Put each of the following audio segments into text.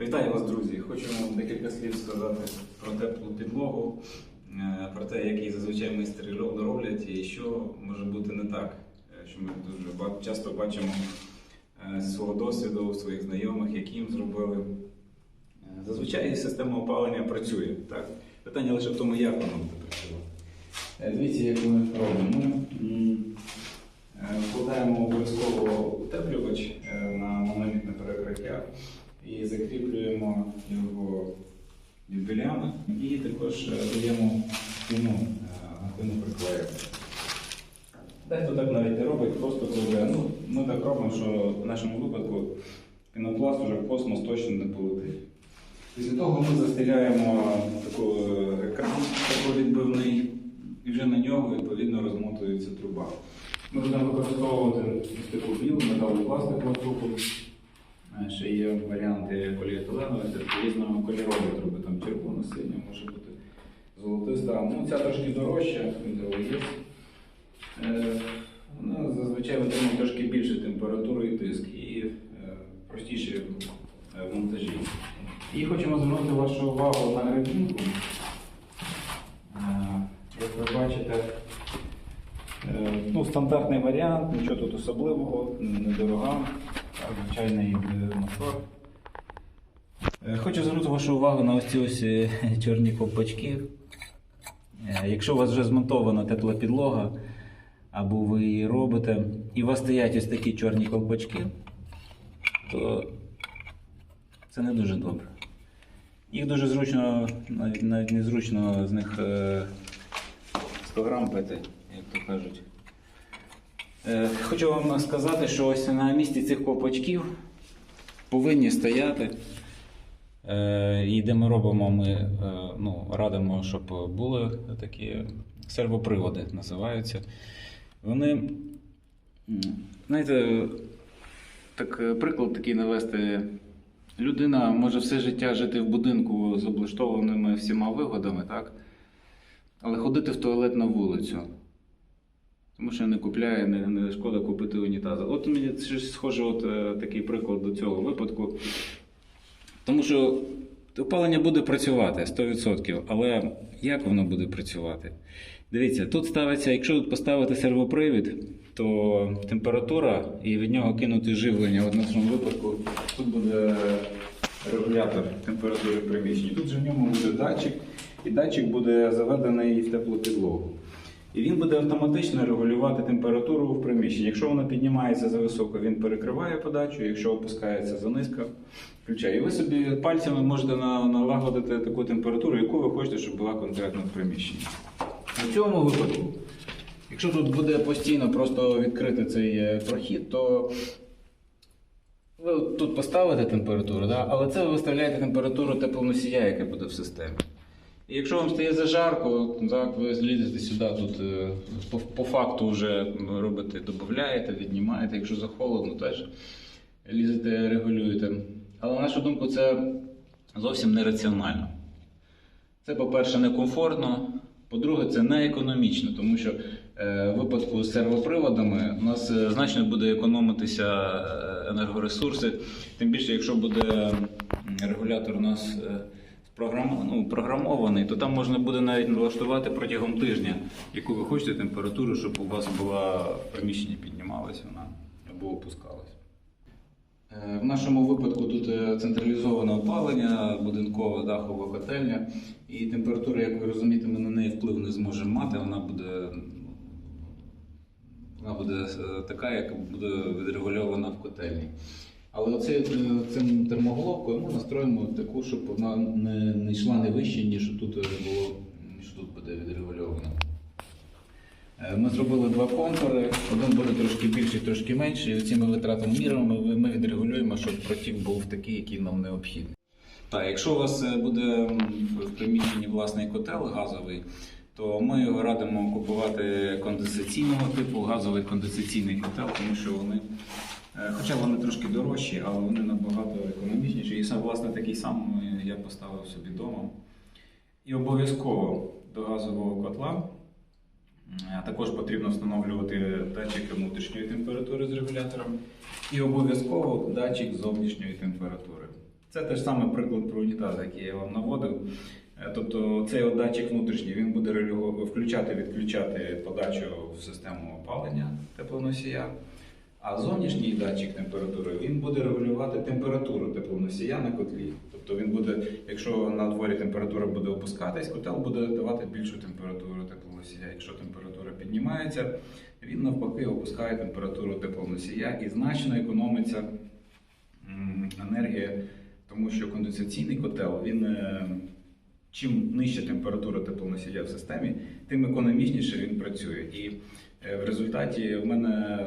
Вітаю вас, друзі! Хочу вам декілька слів сказати про теплу підлогу, е, про те, як її зазвичай майстри роблять і що може бути не так, е, що ми дуже часто бачимо е, зі свого досвіду, своїх знайомих, які їм зробили. Зазвичай система опалення працює. Так? Питання лише в тому, як вона буде працювати. Дивіться, як ми робимо. Вкладаємо обов'язково утеплювач на монолітне перекриття і закріплюємо його юбілями і також е, даємо спину, на спину приклеїмо. Дехто так навіть не робить, просто кладе. Ну, ми так робимо, що в нашому випадку пінопласт уже в космос точно не полетить. Після того ми застеляємо таку е, екран відбивний, і вже на нього відповідно розмотується труба. Будемо використовувати таку білу металопластикову трубу. Е, Ще є варіанти поліетиленові, це різного кольорові труби, там червона, синя, може бути золотиста. Ну, ця трошки дорожча, є. Е, Вона зазвичай отримує трошки більше температуру і тиск і е, простіші е, монтажі. І хочемо звернути вашу увагу на гребінку. Е, Як ви бачите, е, ну, стандартний варіант, нічого тут особливого, недорога, звичайний мотор. Е, Хочу звернути вашу увагу на ось ці ось е, чорні ковпачки. Е, Якщо у вас вже змонтована тепла підлога, або ви її робите, і у вас стоять ось такі чорні колпачки, то це не дуже добре. Їх дуже зручно, навіть, навіть незручно з них е, 100 грам пити, як то кажуть. Е, Хочу вам сказати, що ось на місці цих ковпачків повинні стояти. Е, І де ми робимо, ми е, ну, радимо, щоб були такі сервоприводи, називаються. Вони, знаєте, так, приклад такий навести. Людина може все життя жити в будинку з облаштованими всіма вигодами, так? але ходити в туалет на вулицю. Не купляє, не, не шкода купити унітаз. От мені щось схоже, от, е, такий приклад до цього випадку. Тому що опалення буде працювати 100%, але як воно буде працювати? Дивіться, тут ставиться, якщо тут поставити сервопривід, то температура і від нього кинути живлення. В нашому випадку тут буде регулятор температури приміщення. Тут же в ньому буде датчик, і датчик буде заведений в теплу підлогу. І він буде автоматично регулювати температуру в приміщенні. Якщо вона піднімається за високо, він перекриває подачу, якщо опускається за низько, включає. І ви собі пальцями можете налагодити таку температуру, яку ви хочете, щоб була конкретно в приміщенні. У цьому випадку, якщо тут буде постійно просто відкрити цей е, прохід, то ви тут поставите температуру, да? але це ви виставляєте температуру теплоносія, яка буде в системі. Якщо вам стає зажарко, так, ви злізете сюди, тут е, по, по факту вже робите, додаєте, віднімаєте. Якщо захолодно, теж лізете, регулюєте. Але на нашу думку, це зовсім нераціонально. Це, по-перше, некомфортно. По-друге, це не економічно, тому що е, в випадку з сервоприводами у нас е, значно буде економитися енергоресурси. Тим більше, якщо буде регулятор у нас ну, програмований, то там можна буде навіть налаштувати протягом тижня, яку ви хочете температуру, щоб у вас була в приміщенні піднімалася вона або опускалась. Е, В нашому випадку тут е, централізоване опалення, будинкова дахова котельня, і температура, як ви розумієте, ми на неї вплив не зможемо мати, вона буде, вона буде е, така, яка буде відрегульована в котельні. Але оце, е, цим термоголовкою ми настроїмо таку, щоб вона не, не йшла не вище, ніж тут е, було, ніж тут буде відрегульовано. Е, Ми зробили два контури, один буде трошки більший, трошки менший. І цими витратами мірами ми- відрегулюємо, щоб протік був такий, який нам необхідний. Так, якщо у вас буде в приміщенні власний котел газовий, то ми його радимо купувати конденсаційного типу, газовий конденсаційний котел, тому що вони, хоча вони трошки дорожчі, але вони набагато економічніші. І сам, власне, такий сам е, я поставив собі вдома. І обов'язково до газового котла також потрібно встановлювати датчики внутрішньої температури з регулятором і обов'язково датчик зовнішньої температури. Це теж саме приклад про унітаз, який я вам наводив. Е, Тобто цей датчик внутрішній він буде регулю- включати, відключати подачу в систему опалення теплоносія. А зовнішній датчик температури він буде регулювати температуру теплоносія на котлі. Тобто він буде, якщо на дворі температура буде опускатись, котел буде давати більшу температуру теплоносія. Якщо температура піднімається, він навпаки опускає температуру теплоносія і значно економиться енергія, тому що конденсаційний котел він. Чим нижча температура теплоносія в системі, тим економічніше він працює. І е, в результаті в мене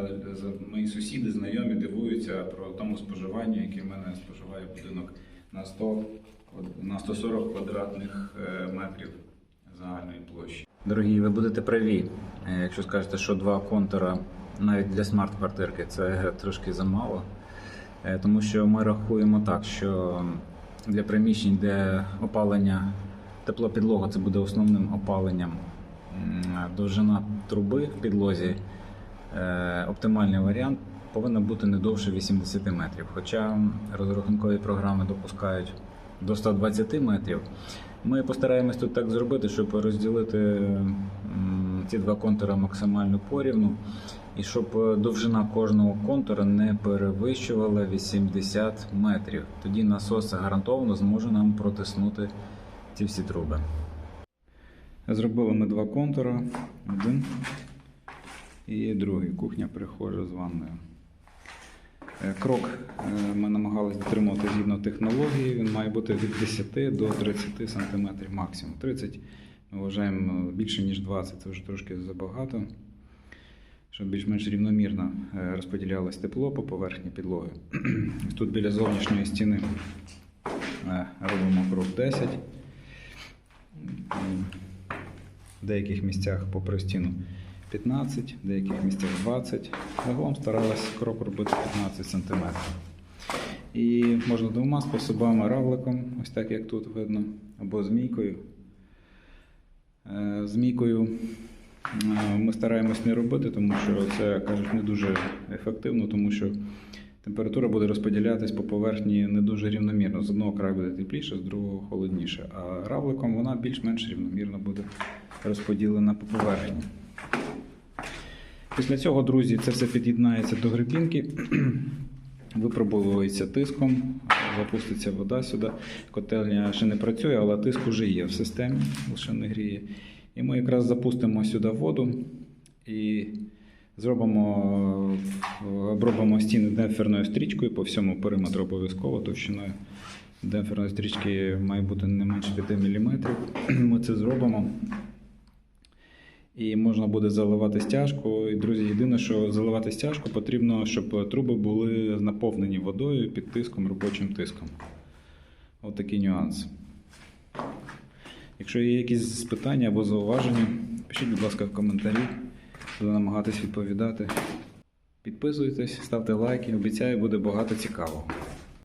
мої сусіди, знайомі дивуються про тому споживанню, яке в мене споживає будинок на 100, квад- на 140 квадратних е, метрів загальної площі. Дорогі, ви будете праві, е, якщо скажете, що два контура навіть для смарт-квартирки це трошки замало. Тому що ми рахуємо так, що для приміщень, де опалення теплопідлога це буде основним опаленням, довжина труби в підлозі, е, оптимальний варіант повинен бути не довше 80 метрів. Хоча розрахункові програми допускають до 120 метрів. Ми постараємось тут так зробити, щоб розділити ці два контури максимально порівну, і щоб довжина кожного контура не перевищувала 80 метрів. Тоді насос гарантовано зможе нам протиснути ці всі труби. Зробили ми два контури. Один і другий. Кухня прихожа з ванною. Е, Крок е, ми намагалися дотримувати згідно технології. Він має бути від 10 до 30 см максимум. 30 ми вважаємо більше, ніж 20, це вже трошки забагато. Щоб більш-менш рівномірно е, розподілялось тепло по поверхні підлоги. Тут біля зовнішньої стіни робимо крок 10. В деяких місцях попри стіну 15, в деяких місцях 20. Загалом старалась крок робити 15 см. І можна двома способами равликом, ось так як тут видно, або змійкою. Е, Змійкою е, ми стараємось не робити, тому що це кажуть не дуже ефективно, тому що температура буде розподілятись по поверхні не дуже рівномірно. З одного краю буде тепліше, з другого холодніше. А равликом вона більш-менш рівномірно буде розподілена по поверхні. Після цього, друзі, це все під'єднається до грибінки, випробовується тиском, запуститься вода сюди. Котельня ще не працює, але тиск вже є в системі, лише не гріє. І ми якраз запустимо сюди воду і зробимо, обробимо стіни демпферною стрічкою по всьому периметру обов'язково товщиною. Демпферної стрічки має бути не менше 5 мм. Ми це зробимо. І можна буде заливати стяжку. І, друзі, єдине, що заливати стяжку потрібно, щоб труби були наповнені водою під тиском, робочим тиском. Ось такий нюанс. Якщо є якісь питання або зауваження, пишіть, будь ласка, в коментарі. Буду намагатись відповідати. Підписуйтесь, ставте лайки. Обіцяю, буде багато цікавого.